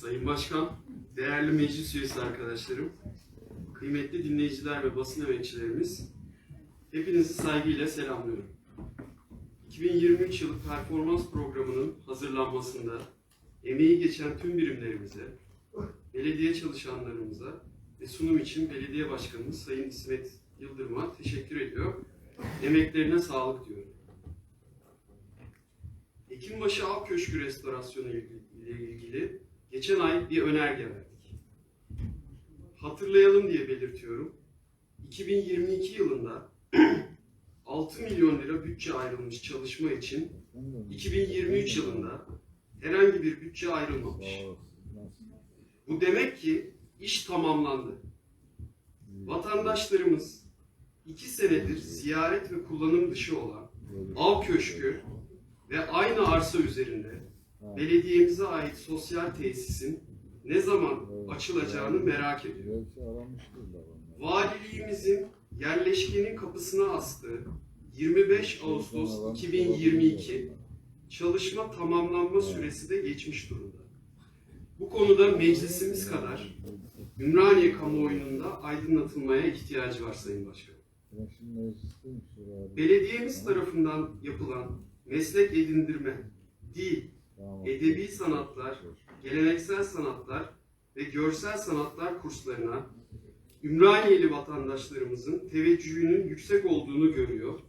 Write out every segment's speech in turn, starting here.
Sayın Başkan, değerli meclis üyesi arkadaşlarım, kıymetli dinleyiciler ve basın emekçilerimiz, hepinizi saygıyla selamlıyorum. 2023 yılı performans programının hazırlanmasında emeği geçen tüm birimlerimize, belediye çalışanlarımıza ve sunum için belediye başkanımız Sayın İsmet Yıldırım'a teşekkür ediyor. Emeklerine sağlık diyorum. Ekimbaşı Av Köşkü restorasyonu ile ilgili geçen ay bir önerge verdik. Hatırlayalım diye belirtiyorum. 2022 yılında 6 milyon lira bütçe ayrılmış çalışma için 2023 yılında herhangi bir bütçe ayrılmamış. Bu demek ki iş tamamlandı. Vatandaşlarımız iki senedir ziyaret ve kullanım dışı olan av köşkü ve aynı arsa üzerinde belediyemize ait sosyal tesisin ne zaman açılacağını merak ediyor. Valiliğimizin yerleşkenin kapısına astığı 25 Ağustos 2022 çalışma tamamlanma süresi de geçmiş durumda. Bu konuda meclisimiz kadar Ümraniye kamuoyunun da aydınlatılmaya ihtiyacı var Sayın Başkan. Belediyemiz tarafından yapılan meslek edindirme, dil, edebi sanatlar, geleneksel sanatlar ve görsel sanatlar kurslarına Ümraniyeli vatandaşlarımızın teveccühünün yüksek olduğunu görüyor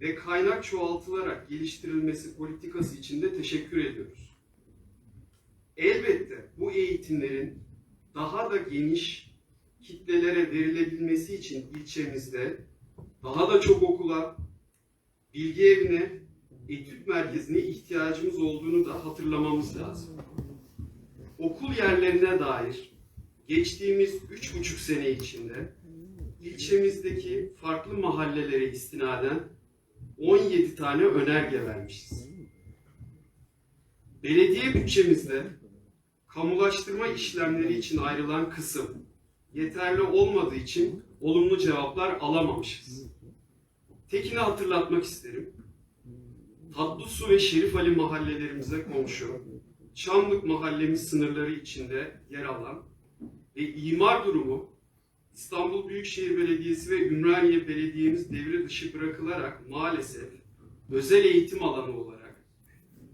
ve kaynak çoğaltılarak geliştirilmesi politikası için de teşekkür ediyoruz. Elbette bu eğitimlerin daha da geniş kitlelere verilebilmesi için ilçemizde daha da çok okula, bilgi evine, etüt merkezine ihtiyacımız olduğunu da hatırlamamız lazım. Okul yerlerine dair geçtiğimiz üç buçuk sene içinde ilçemizdeki farklı mahallelere istinaden 17 tane önerge vermişiz. Belediye bütçemizde kamulaştırma işlemleri için ayrılan kısım yeterli olmadığı için olumlu cevaplar alamamışız. Tekini hatırlatmak isterim. Tatlısu ve Şerif Ali mahallelerimize komşu, Çamlık mahallemiz sınırları içinde yer alan ve imar durumu İstanbul Büyükşehir Belediyesi ve Ümraniye Belediye'miz devre dışı bırakılarak maalesef özel eğitim alanı olarak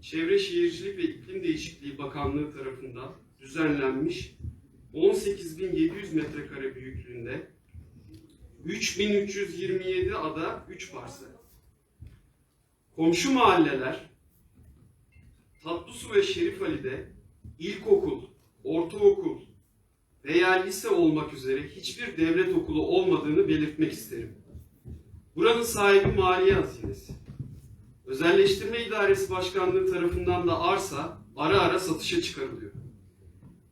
Çevre Şehircilik ve İklim Değişikliği Bakanlığı tarafından düzenlenmiş 18.700 metrekare büyüklüğünde 3327 ada 3 parsel. Komşu mahalleler Tatlısu ve Şerif Ali'de ilkokul, ortaokul veya lise olmak üzere hiçbir devlet okulu olmadığını belirtmek isterim. Buranın sahibi maliye hazinesi. Özelleştirme İdaresi Başkanlığı tarafından da arsa ara ara satışa çıkarılıyor.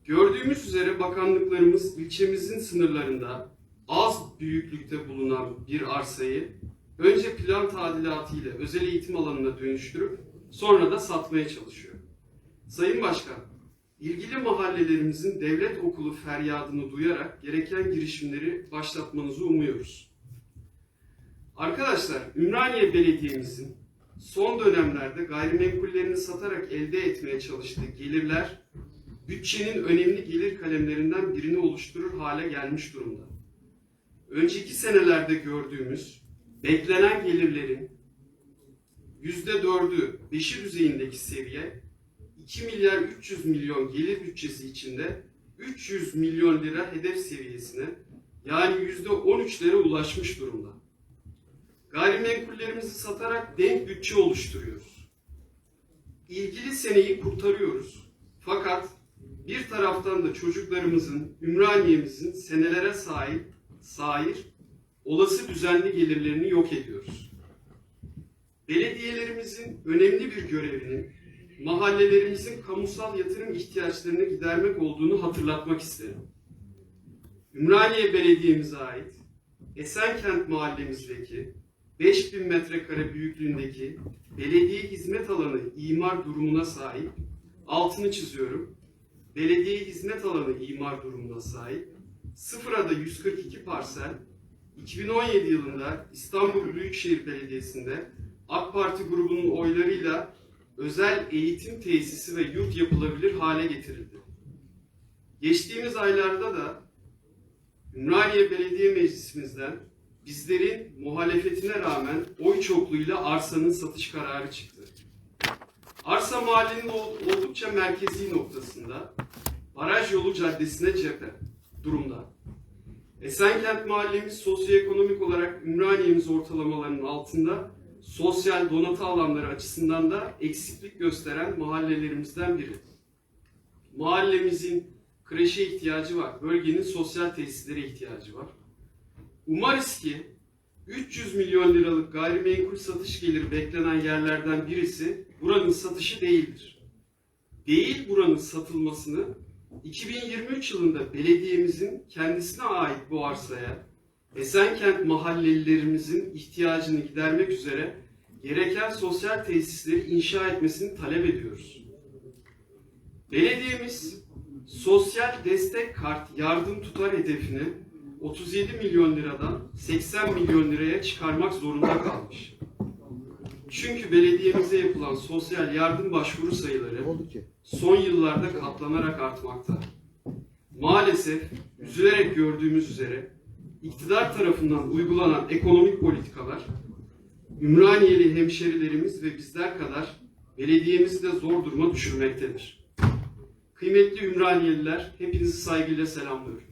Gördüğümüz üzere bakanlıklarımız ilçemizin sınırlarında az büyüklükte bulunan bir arsayı önce plan tadilatı ile özel eğitim alanına dönüştürüp sonra da satmaya çalışıyor. Sayın Başkan, ilgili mahallelerimizin devlet okulu feryadını duyarak gereken girişimleri başlatmanızı umuyoruz. Arkadaşlar, Ümraniye Belediye'mizin son dönemlerde gayrimenkullerini satarak elde etmeye çalıştığı gelirler bütçenin önemli gelir kalemlerinden birini oluşturur hale gelmiş durumda. Önceki senelerde gördüğümüz beklenen gelirlerin yüzde dördü, beşi düzeyindeki seviye 2 milyar 300 milyon gelir bütçesi içinde 300 milyon lira hedef seviyesine yani yüzde 13'lere ulaşmış durumda. Gayrimenkullerimizi satarak denk bütçe oluşturuyoruz. İlgili seneyi kurtarıyoruz. Fakat bir taraftan da çocuklarımızın, Ümraniye'mizin senelere sahip, sahip olası düzenli gelirlerini yok ediyoruz. Belediyelerimizin önemli bir görevinin mahallelerimizin kamusal yatırım ihtiyaçlarını gidermek olduğunu hatırlatmak isterim. Ümraniye Belediye'mize ait Esenkent mahallemizdeki 5000 metrekare büyüklüğündeki belediye hizmet alanı imar durumuna sahip, altını çiziyorum, belediye hizmet alanı imar durumuna sahip, sıfırada 142 parsel, 2017 yılında İstanbul Büyükşehir Belediyesi'nde AK Parti grubunun oylarıyla özel eğitim tesisi ve yurt yapılabilir hale getirildi. Geçtiğimiz aylarda da Ümraniye Belediye Meclisimizden bizlerin muhalefetine rağmen oy çokluğuyla arsanın satış kararı çıktı. Arsa mahallenin ol- oldukça merkezi noktasında, Baraj Yolu Caddesi'ne cephe durumda. Esenkent mahallemiz sosyoekonomik olarak Ümraniye'miz ortalamalarının altında, sosyal donatı alanları açısından da eksiklik gösteren mahallelerimizden biri. Mahallemizin kreşe ihtiyacı var, bölgenin sosyal tesislere ihtiyacı var. Umarız ki 300 milyon liralık gayrimenkul satış geliri beklenen yerlerden birisi buranın satışı değildir. Değil buranın satılmasını 2023 yılında belediyemizin kendisine ait bu arsaya Esenkent mahallelilerimizin ihtiyacını gidermek üzere gereken sosyal tesisleri inşa etmesini talep ediyoruz. Belediyemiz sosyal destek kart yardım tutar hedefini 37 milyon liradan 80 milyon liraya çıkarmak zorunda kalmış. Çünkü belediyemize yapılan sosyal yardım başvuru sayıları son yıllarda katlanarak artmakta. Maalesef üzülerek gördüğümüz üzere iktidar tarafından uygulanan ekonomik politikalar Ümraniyeli hemşerilerimiz ve bizler kadar belediyemizi de zor duruma düşürmektedir. Kıymetli Ümraniyeliler hepinizi saygıyla selamlıyorum.